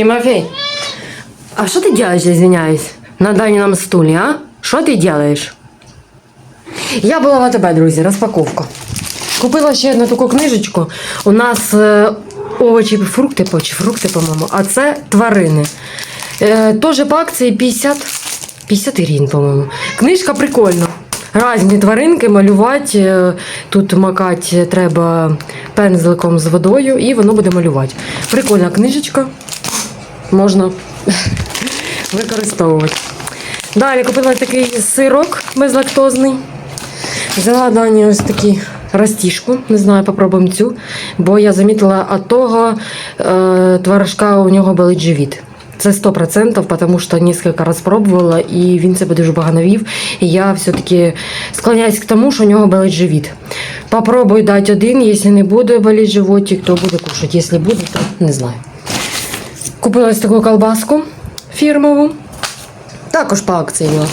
Тимофей, а что ты делаешь, извиняюсь, на Данином стуле, а? Що ти делаешь? Я була в АТБ, друзі, розпаковка. Купила ще одну таку книжечку. У нас е, овочі, фрукти, чи фрукти, по-моєму, а це тварини. Е, Теж по акції 50, 50 гривень, по-моєму. Книжка прикольна. Разні тваринки малювати. е, Тут макати треба пензликом з водою і воно буде малювати. Прикольна книжечка. Можна використовувати. Далі купила такий сирок безлактозний. Взяла Дані ось такі растішку, не знаю, попробуємо цю, бо я замітила от того е, творожка у нього болить живіт. Це 100%, тому що кілька разів пробувала і він себе дуже погано вів. І я все-таки склоняюсь к тому, що у нього болить живіт. Попробую дати один, якщо не буде боліти животик, то буде кушати. Якщо буде, то не знаю. Купила ось таку колбаску фірмову. Також по акції була.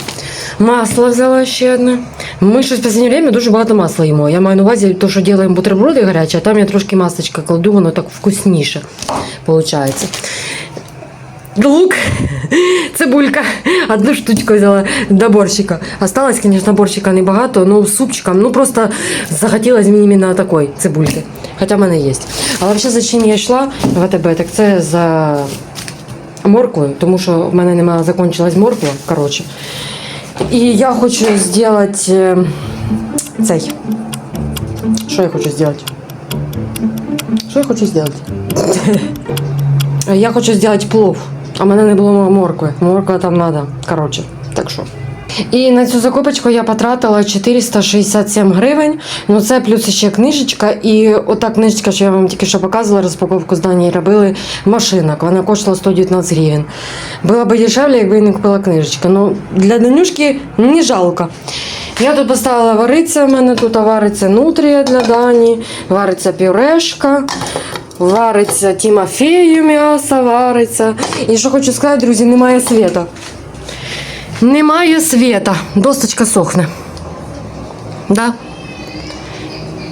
Масло взяла ще одне. Ми щось в останнє время дуже багато масла їмо. Я маю на увазі, то, що робимо бутерброди гарячі, а там я трошки масочка кладу, воно так вкусніше виходить. Лук, цибулька, одну штучку взяла до борщика. Осталось, конечно, борщика небагато, но супчиком, ну просто захотілося мені іменно такої цибульки. Хоча в мене є. Але взагалі, за чим я йшла в АТБ, так це за морквою, тому що в мене немає, закончилась морква, коротше. І я хочу зробити е, цей. Що я хочу зробити? Що я хочу зробити? Я хочу зробити плов, а в мене не було моркви. Морква там треба. Коротше, так що. І на цю закупочку я потратила 467 гривень. Ну це плюс ще книжечка. І ота книжечка, що я вам тільки що показувала, розпаковку з Данії робили машинок. Вона коштувала 119 гривень. Було б дешевле, якби не купила книжечку. Ну для Данюшки не жалко. Я тут поставила варитися. У мене тут вариться нутрія для Дані, вариться пюрешка. Вариться Тимофею м'ясо, вариться. І що хочу сказати, друзі, немає світа. Немає світа. Досточка сохне. Да?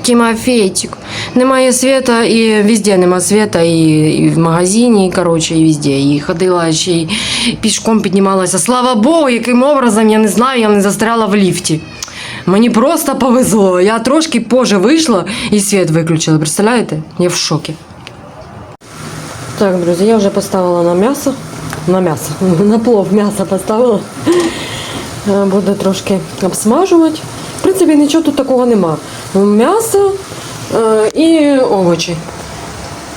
Тимофейчик. Немає світа і везде нема світа, і, і в магазині, і, коротше, і везде. І ходила ще й пішком піднімалася. Слава Богу, яким образом, я не знаю, я не застряла в ліфті. Мені просто повезло. Я трошки позже вийшла і світ виключила. Представляєте? Я в шокі. Так, друзі, я вже поставила на м'ясо. На м'ясо. На плов м'ясо поставила. Е, Буду трошки обсмажувати. В принципі, нічого тут такого нема. М'ясо е, і овочі.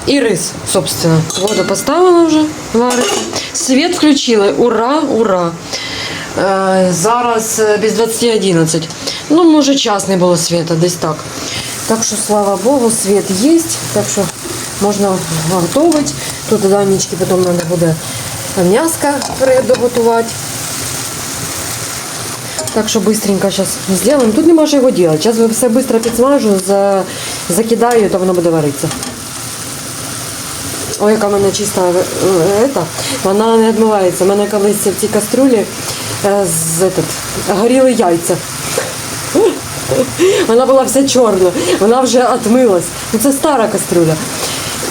І рис, собственно. Воду поставила вже варити. Світ включили. Ура, ура. Е, Зараз е, без 20.11. Ну, може, час не було світа, десь так. Так що, слава Богу, світ є. Так що Можна готувати. Тут до Данечки потім треба буде м'яско доготувати. Так що быстренько зараз зробимо. Тут нема що його робити. Зараз все швидко підсмажу, за... закидаю, то воно буде варитися. Ой, яка в мене чиста е, ета, вона не відмивається. У мене колись в цій кастрюлі е, з, этот, горіли яйця. Вона була вся чорна, вона вже відмилась. Ну, це стара кастрюля.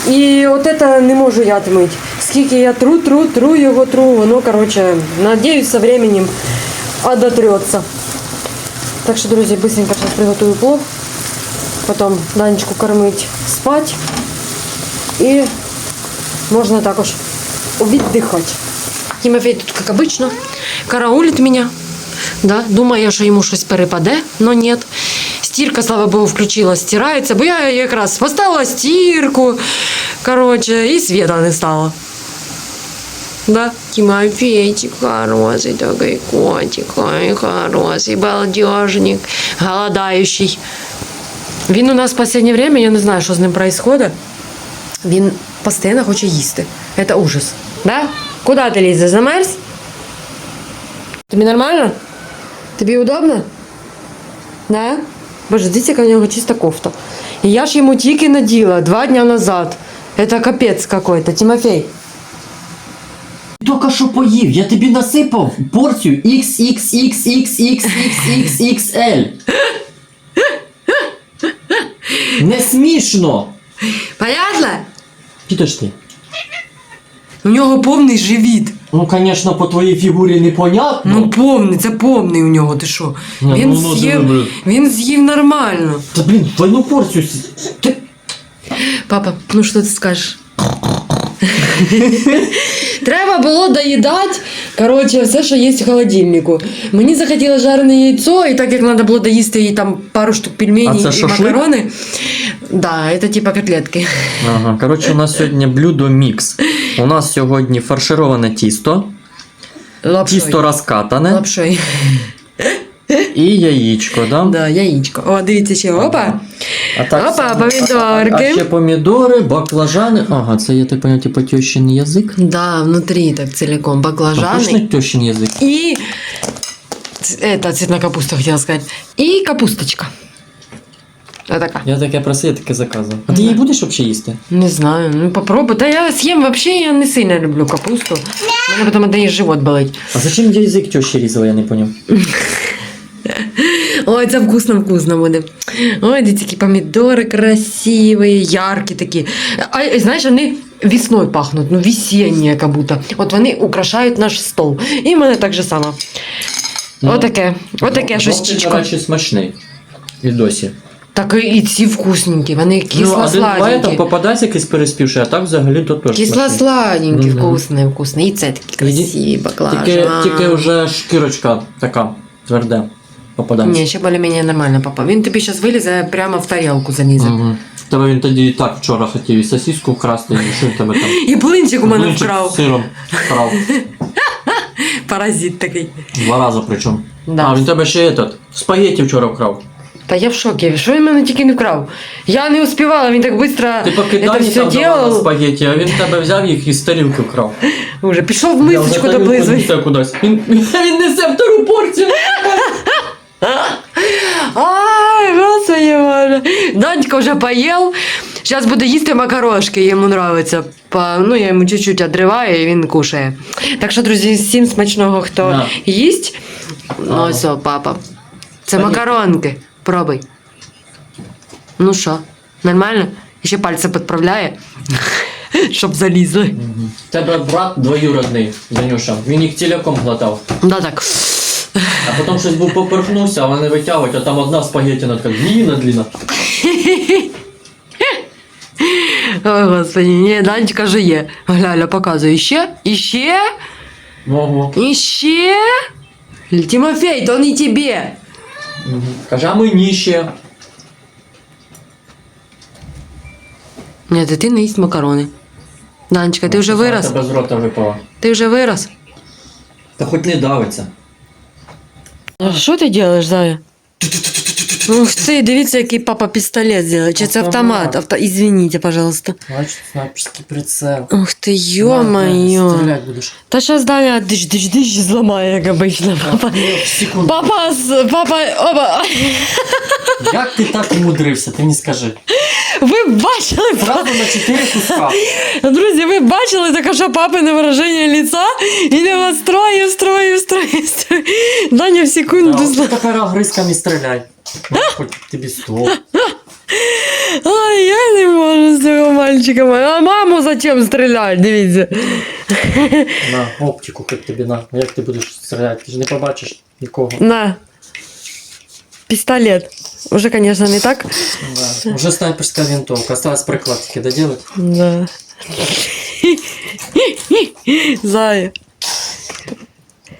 І от це не можу я відмити. Скільки я тру, тру, тру його, тру, воно, коротше, надіюсь, со временем одотрется. Так що, друзі, быстренько зараз приготую плов. Потім Данечку кормить спать. І можна також віддихати. Тимофей тут, як обично, караулить мене. Да? Думає, що йому щось перепаде, але ні. Стірка, слава Богу, включила, стирається, бо я якраз поставила стірку, коротше, і світа не стало. Да? Тимофейчик хороший такой котик, ой, хороший, балдежник, голодающий. Він у нас в останнє время, я не знаю, що з ним происходит. Він постійно хоче їсти. Это ужас. Да? Куда ти лізеш? Замерз? Тобі нормально? Тобі удобно? Да? Боже, дивіться, яка у нього чиста кофта. І я ж йому тільки наділа два дня назад. Это капець какой-то, Тимофей. Тільки що поїв, я тобі насипав порцію XXXXXXXXL. Не смішно. Понятно? Підожди. У нього повний живіт. Ну, звісно, по твоїй фігурі непонятно. Ну повний, це повний у нього, ти що? Ні, Він ну, ну, диви, з'їв, блін. він з'їв нормально. Та блін, двойну порцію. с- Ти... Папа, ну що ти скажеш? Треба було доїдати, коротше, все, що є в холодильнику. Мені захотілося жарене яйцо, і так як треба було доїсти їй там пару штук А пельменей це і шашлик? макарони. Да, це типа котлетки. Ага, коротше, у нас сьогодні блюдо мікс. У нас сьогодні фаршироване тісто, Лапшой. тісто розкатане Лапшой. і яєчко, да? Да, яєчко. О, дивіться ще. Опа. А так, Опа, А помідорки. ще помідори, баклажани. Ага, це я так поняв, типу тещин язик. Да, внутри так целиком Точно баклажаны. тещин язик. И ц- это цветная капуста, хотела сказать. И капусточка. Вот такая. Я таке просив, я таке заказував. А ти її будеш взагалі їсти? Не знаю, ну попробуй. Да я съем вообще, я не сильно люблю капусту. У мене потім дає живот болить. А зачем я язик тещі різав, я не поняв. Ой, це вкусно, вкусно буде. Ой, де такі помідори красиві, яркі такі. А знаєш, вони весною пахнуть, ну весенні, як будто. От вони украшають наш стол. І в мене так же само. Ну, Отаке. Отаке щось Жовтий, чічко. до речі, смачний. І досі. Так і- ці вкусненькі, вони Ну, один там кисло-сладенькі. попадається якийсь переспівший, а так взагалі то теж. Кисло-сладенькі, Мгм. вкусні, вкусні. І це такі красиві Тільки, баклажани. тільки вже шкірочка така тверде попадається. Ні, ще більш-менш нормально, папа. Він тобі зараз вилізе прямо в тарілку залізе. Угу. Тебе він тоді і так вчора хотів і сосиску вкрасти, і що тебе там. І блинчик у мене Блинчик з вкрав. сиром вкрав. Паразит такий. Два рази причому. Да. А він тебе ще этот, спагетті вчора вкрав. Та я в шокі. Що він мене тільки не вкрав? Я не успівала, він так швидко Ти це все там давала делав. спагетті, а він тебе взяв їх і з тарілки вкрав. Уже пішов в Я мисочку вже тарілку доблизуй. несе кудись. Він, він несе втору порцію. Ай, господи боже. Данечка вже поїв. Зараз буде їсти макарошки, йому нравиться. По, ну, я йому чуть-чуть відриваю, і він кушає. Так що, друзі, всім смачного, хто Да. їсть. Ну, ось, о, папа. Це Понюхай. макаронки. Пробуй. Ну що, нормально? Ще пальці підправляє, щоб залізли. Тебе брат двоюродний, Данюша. Він їх ціляком глотав. Да так. А потім щось був поперхнувся, а вони витягують, а там одна спагеттіна така длінна длінна. Ой, господи, ні, Данечка жиє. Гляля, показує. Ще, іще, Ого. іще. Тимофей, то не тебе. Каже, а мені ще. Ні, дитина їсть макарони. Данечка, ти вже вирос? Тебе з рота випала. Ти вже вирос? Та хоч не давиться. А що ти робиш, Зая? Ух ти, дивіться, який папа пістолет зробив. Чи це автомат? Автомат. Авто... Извините, пожалуйста. Бачиш, снайперський прицел. Ух ти, ё-моё. Стріляти будеш. Та зараз Даня диш-диш-диш зламає, як обично. Папа, Секунду. папа, з- папа, оба. Як ти так умудрився, ти мені скажи. Ви бачили, Зразу на чотири куска. друзі, ви бачили таке, що папине вираження лица? Він його строїв, строїв, строїв, строїв. Даня в секунду Ти зла. тепер огризками стріляй. Ну, Хоч тобі ствол. Ай, я не можу з цього мальчика. А маму зачем стріляти? Дивіться. На, оптику хоч тобі на. Як ти будеш стріляти? Ти ж не побачиш нікого. На. Пістолет. Уже, конечно, не так. Да. Уже снайперська винтовка. Осталось прикладки доделать. Да. Зая.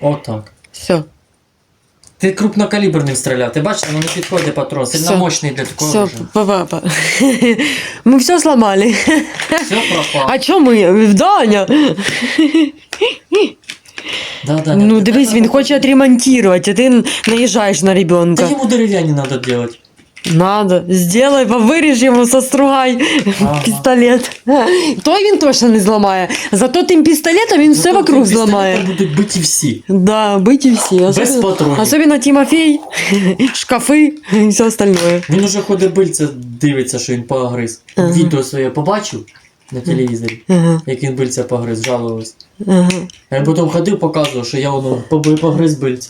Отак. Все. Ти крупнокаліберним стріляв. Ти бачиш, воно не підходить патрон. Сильно Всё. мощний для такого Все, оружия. папа. Мы все сломали. Все пропало. А чо ми? Даня? Да, да, Ну, да. дивись, він хоче отремонтувати, а ти наїжджаєш на Та ребенка. йому дерев'яні треба делать. Надо, сделай, виріж йому, состругай Ага. пістолет. Той він точно не зламає. Зато тим пістолетом він все вокруг зламає. будуть биті всі. Да, биті всі. Без Особливо, патронів. особливо Тимофей, шкафи і все остальное. Він уже ходить бильце, дивиться, що він погриз. Ага. Відео своє побачив на телевізорі, Ага, як він бильця погриз, жалувався. ага. Я потім ходив, показував, що я воно поби- погриз бильце.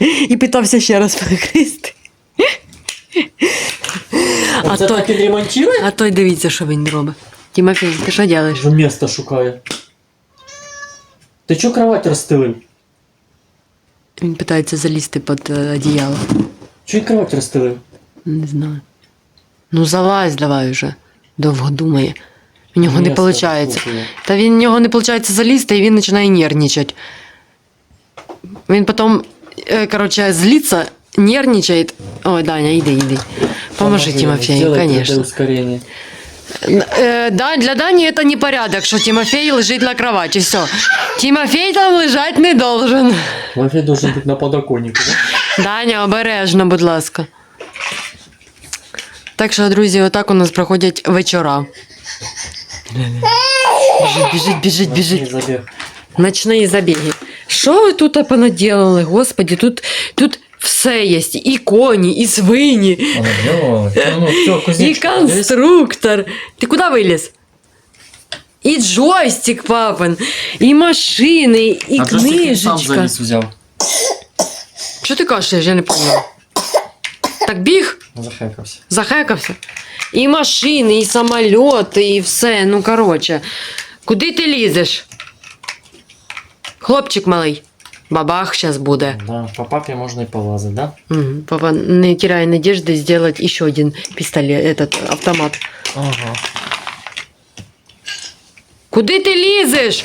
І питався ще раз перекристи. А А це то- так він? А той дивіться, що він робить. Тимофей, ти що робиш? Вже місто шукає. Ти чого кровать розстелив? Він питається залізти під е, одіяло. Чого кровать розстелив? Не знаю. Ну залазь давай вже. Довго думає. В нього не Я виходить. Та він в нього не виходить залізти, і він починає нервничати. Він потім, е, коротше, злиться, нервничає. Ой, Даня, іди, іди. Поможи Тимофею, Сделай конечно. 3D ускорение. Е, да, для Дані це не порядок, що Тимофей лежить на кроваті. Все. Тимофей там лежати не должен. Вообще должен быть на подоконнику, да? Даня, обережно, будь ласка. Так що, друзі, отак у нас проходять вечора. Біжить, біжить, біжить, біжить. Ночні забіги. Що ви тут понаделали, господі? Тут, тут все є. І коні, і свині, делала. Ну, і кузнечик. конструктор. Ти куди виліз? І джойстик папин, і машини, і А Джойстик він книжечка. сам заліз взяв. Що ти кажеш, я не поняла. Так біг, Захекався. захекався. І машини, і самольоти, і все. Ну, коротше. Куди ти лізеш? Хлопчик малий. Бабах зараз буде. Да, по папе можно и полазать, да? Мгм. Папа, не теряя надежды сделать еще один пистолет, этот автомат. Ага. Куди ти лізеш?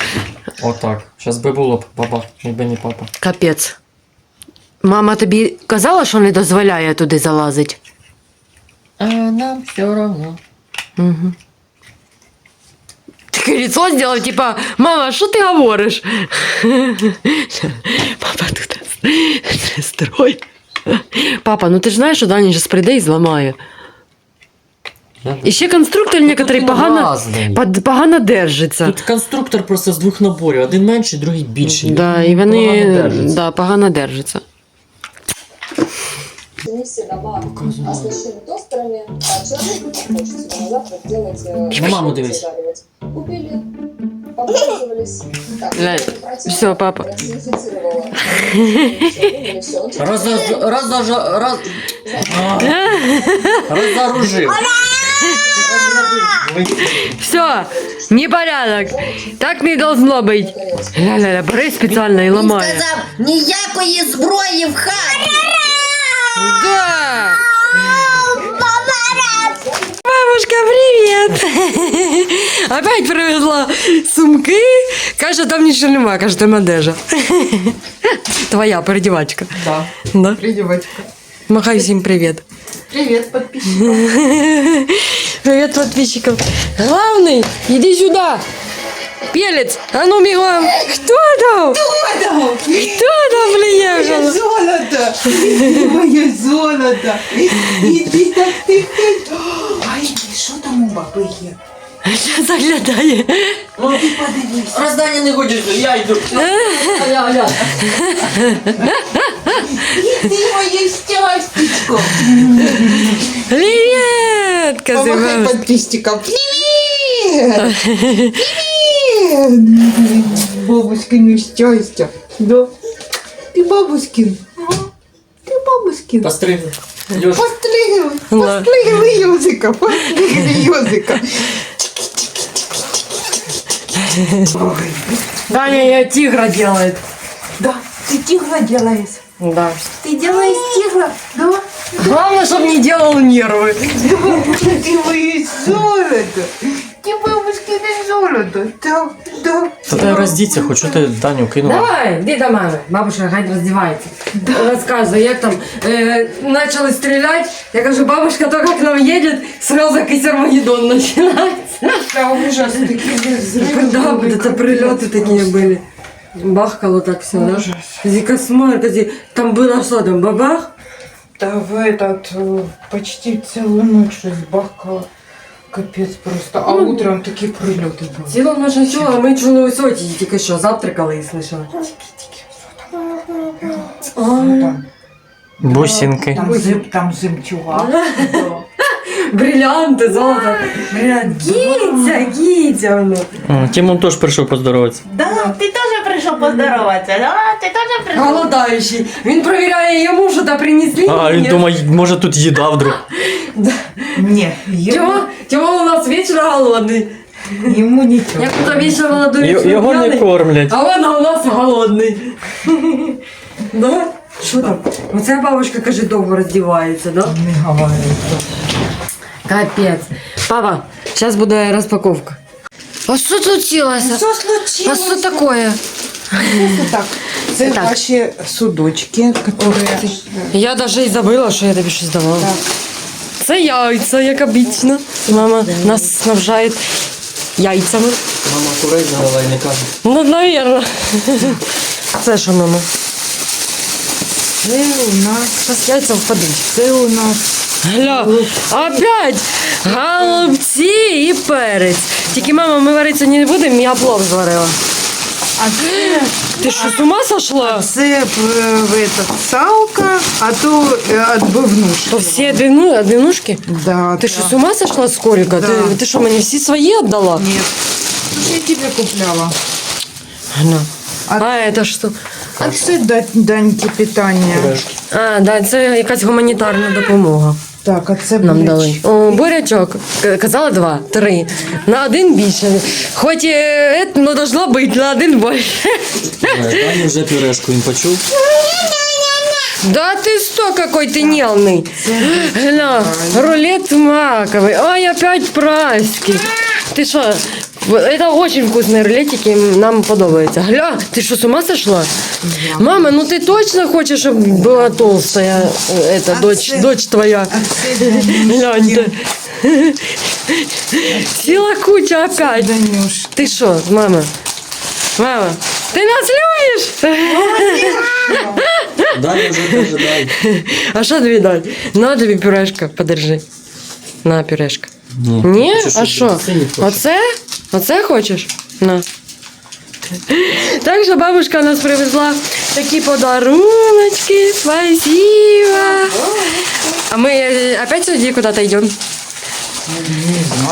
Вот так. Сейчас бы було б баба, якби не папа. Капець. Мама тобі казала, що не дозволяє туди залазити? А нам все равно. Угу. Таке лицо зробив, типа, мама, що ти говориш? Папа тут строй. Папа, ну ти ж знаєш, що Даня зараз прийде і зламає. І ще конструктор некоторий він погано, разний. пад- погано держиться. Тут конструктор просто з двох наборів. Один менший, другий більший. Да, і Погано вони держиться. да, погано держаться. Комиссия дома Показываю. оснащены тостерами, а человеку не хочется на завтрак делать... э, На маму что-то дивись. заваривать. Купили, попользовались. Так, Ля, это противно, всё, папа. продезинфицировала. Всё, вымыли, всё. Он чуть-чуть Раз, раз, раз, раз, А. Разоружив. Все, непорядок. Так не должно быть. загорелся. Ля-ля-ля, бери спеціально і Він ламає. сказав, ніякої зброї в хаті. Да! Бабушка, привет! Опять привезла сумки. Каже, там нічого немає, каже, там одежа. Твоя передівачка. Да, Да? придевочка. Махай всім привіт. Привет, подписчик. Привет подписчикам. Главный, иди сюда. Пелец, а ну бегом. Кто там? Кто там приехал? Золото! Моє золото! Іди так тихо. Ай, що там у баби є? Заглядає. Ну ти подивись. Роздання не хочеш, я йду. Аля-аля. Іди моє щастечко. Привет, Помахай Казимам. подписчикам. Привет! Привет! Бабушкине щастя. Да. Ти бабушкин. Ти бабушкин. Постригли. Льош, Постригли, постригли язика, постригли язика. Даня я тигра делает. Да, ты тигра делаешь. Да. Ты делаешь тигра, да? Главное, чтобы не делал нервы. Ты мои золото. Ты бабушкине золото. Да, да. Та ти роздіться, хоч що ти Даню кинула. Давай, иди до мамы. Бабушка хай раздевается. Рассказывай, як там э, начали стрелять. Я кажу, бабушка только к нам едет, сразу как Армагеддон начинается. Да, ужас, такие взрывы. Да, вот это прилеты такие были. Бахкало так все, да? Ужас. Зи кошмар, кстати, там было что там, бабах? Да в этот э, почти целую ночь разбахкала. Капец просто. А утром такие прилеты были. Цілу ночь чула, а ми чули ось оті, тільки що завтракали і слышали. Ну, там, Бусинки. там, зим, там зимчуга. Бриллианти, золото. Бриллиант. Кітя, кітя воно. Тимон теж прийшов поздороватися. Да, ты тоже пришел поздороваться, да? Ты тоже пришел? Голодаючий. Він перевіряє йому, що та принесли. А, ні, він ні. думає, може тут їда вдруг. Не, я... Тьома, Тьома у нас вічно голодний. Йому нічого. Як то вічно молодою Й- Його не кормлять. А вона у нас голодний. Да? Що там? Оця бабушка, каже, довго роздівається, да? Не говорить. Капець. Папа, зараз буде розпаковка. А що случилося? Що А случилось? що таке? Це так. Це Так. ваші судочки, які... Я навіть і забыла, що я тобі щось давала. Так. Це яйця, як обично. Мама нас снабжає яйцями. Мама курей завела і не каже. Ну, навірно. Це що, мама? Це у нас... Зараз яйця впадуть. Це у нас... Гля, опять голубці і перець. Тільки мама, ми варитися не будемо, я плов зварила. А це... Ти що, з ума сошла? Це е, салка, а то е, отбивнушка. То всі одну, однинушки? Да, Ти що, з ума сошла, Скорика? Да. Ти, ти що, мені всі свої віддала? Нет. Я тебе купляла. Гля. А- А, це що? А це да- даньки питання. А, да, це якась гуманітарна допомога. Так, а це Нам буряч. дали. О, бурячок. К- Казала два, три. На один більше. Хоч е, ну, должно бути на один більше. Е, Дані вже пюрешку він почув. Да ты что, какой ты нелный. Гля, рулет маковый. Ой, опять праски. Ты что? Это очень вкусные рулетики, нам подобается. Гля, ты что, с ума сошла? Мама, ну ты точно хочешь, чтобы была толстая э, эта А дочь, це- дочь твоя? А це Гляньте. Сила куча опять. Данюш. Ты что, мама? Мама, ты нас любишь? Дані вже каже, дай. А що тобі дати? На тобі пюрешка, подержи. На пюрешка. Ні. Ні? Хочу, А щоб що? синій хоче. Оце? Оце хочеш? На. Так що бабушка нас привезла такі подаруночки. Спасибо. А ми е, опять сьогодні куди-то йдемо?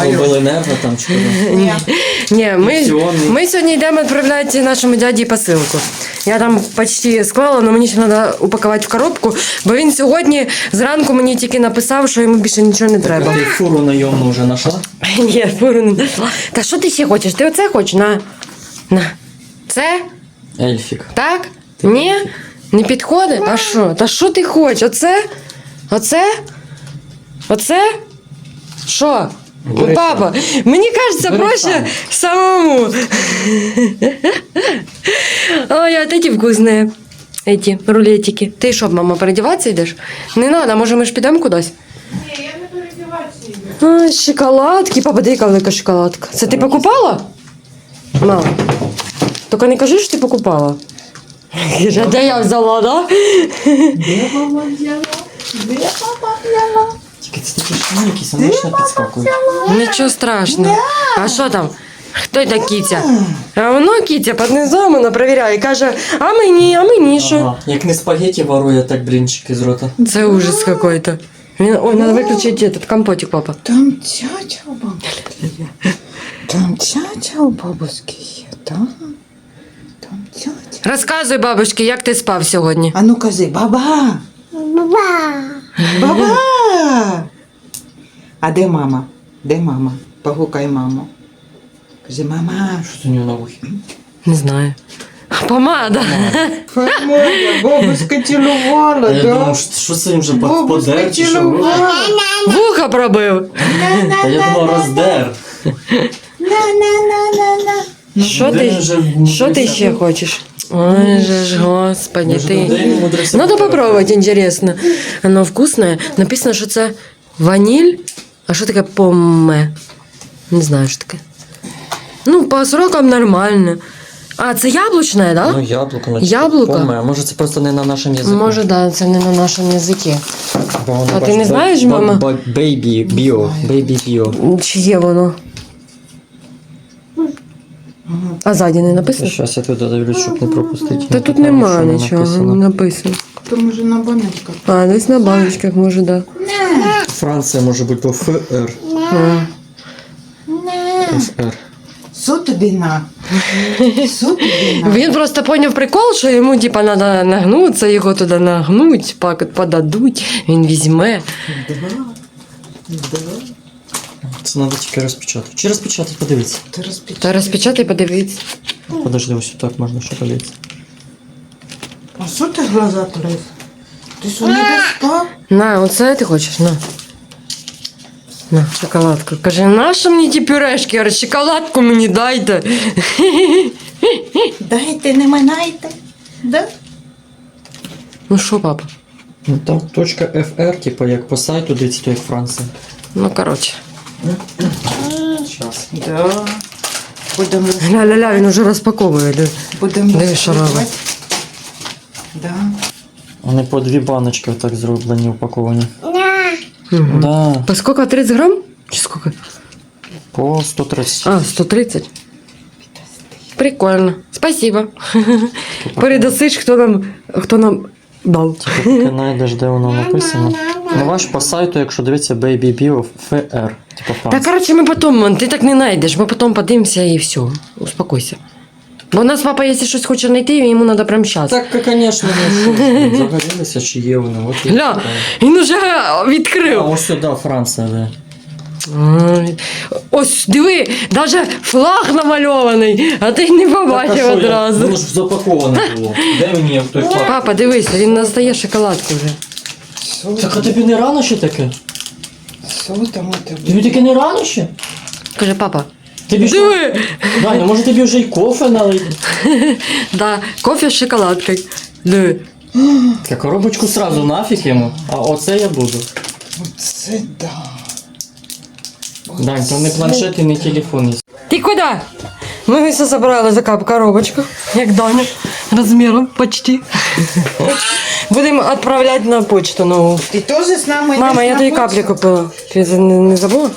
Побили нерви там чи куди. Ні, ми, ми сьогодні йдемо відправляти нашому дяді посилку. Я там почти склала, але мені ще треба упакувати в коробку, бо він сьогодні зранку мені тільки написав, що йому більше нічого не треба. Ти фуру найомну вже знайшла? Ні, фуру не знайшла. Та що ти ще хочеш? Ти оце хочеш? На. На. Це? Ельфік. Так? Ні? Не підходить? А що? Та що ти хочеш? Оце? Оце? Оце? Що? Бери Папа, мені кажеться, Бери проще самому. Ой, а эти вкусные. Эти рулетики. Ти що, мама, переодіватися йдеш? Не треба, може ми ж підемо кудись? Ні, я не переодіватися йду. Шоколадки. Папа, дай яка велика шоколадка. Це ти покупала? Мама. Тільки не кажи, що ти покупала. Каже, де я взяла, да? Тільки це такі шмальки, самочно підскакують. Нічого страшного. А що там? Хто та кітя? А воно кітя під низом вона перевіряє і каже, а мені, а мені що? Ага. Як не спагеті ворує, так блінчики з рота. Це ужас какой-то. Він- Ой, надо виключити этот компотик, папа. Там тятя у бабушки є. Там тятя у бабушки є, так? Розказуй бабушці, як ти спав сьогодні. А ну кажи, баба. Баба. Баба. А де мама? Де мама? Погукай маму. Кажи, мама. Що це у нього на вухі? Не знаю. Помада. Формуля, бабушка цілувала, я думав, що- що це він вже под- Бабушка подер чи що? цілувала. Вуха пробив. Та я думав, роздер. Що ти, що ти ще хочеш? Ой же ж, господи, ти. він вмудрився Надо подер? попробовать, интересно. Оно вкусное. Написано, що це ваніль. А що таке помме? Не знаю, що таке. Ну, по срокам нормально. А, це яблучне, да? Ну, яблуко. наче Яблуко? поме. А може це просто не на нашому язику? Може, да, це не на нашому язикі. Бо воно, А ти бач, не ба- знаєш, ба- мама? ба- Бейбі, біо, бейбі біо. Чи є воно? А ззаді не написано? Зараз я туди дивлюсь, щоб не пропустити. Та тут Там нема що не нічого, не написано. То може на баночках. А, десь на баночках може, да. Франція може бути, бо ФР. А. ФР. Що тобі на? Що тобі на? Він просто поняв прикол, що йому типа треба нагнутися, його туди нагнуть, подадуть, він візьме. Це треба тільки розпечатати. Чи розпечатати, подивіться. Ти розпечатай. Та розпечатай, подивіться. Подожди, ось так можна ще подивитися. А що ти глаза трес? Ти що не доспав? На, оце ти хочеш? На. На, шоколадку. Каже, нащо мені ті пюрешки? Я говорю, шоколадку мені дайте. Дайте, не минайте. Да? Ну що, папа? Ну там точка FR, типу як по сайту дивіться, то як Франція. Ну, коротше. Зараз. Да. Будемо Ля-ля-ля, він уже розпаковує. диви. будемо Диви, що робить. Да. Вони по дві баночки так зроблені, упаковані. Мгм. Да, По сколько? 30 грам? Чи сколько? по 130. А, 130. Прикольно. Спасибо. Передасиш, хто нам, хто нам дав. Тільки знайдеш, де воно написано. Ну ваш по сайту, якщо дивитися Baby Bio FR, типу Та коротше, ми потім, ти так не знайдеш, ми потім подивимося і все. Успокойся. Бо у нас папа, якщо щось хоче знайти, йому треба прямо зараз. Так, звісно, що, загорілися, чи є вони. От і Гля, така. він уже А відкрив. ось сюди Франція, де. Ай, Ось диви, навіть флаг намальований, а ти не побачив одразу. Воно ж запаковане було. Де мені той факт? Папа, дивися, він настає шоколадку вже. Що, Так а тобі не рано ще таке? що там у тебе? Тобі таке не рано ще? Каже, папа, Тобі що? диви, Даня, може тобі вже й кофе налити? да, кофе з шоколадкою. Диви. Та коробочку сразу нафіг йому, а оце я буду. Це да. Дань, там не планшет і не телефон. Ти куди? Ми все забрали за кап коробочку, як Даня, розміром почти. Будемо відправляти на почту нову. Ти теж з нами Мама, йдеш я на тобі почту? каплі купила. Ти не, не забула?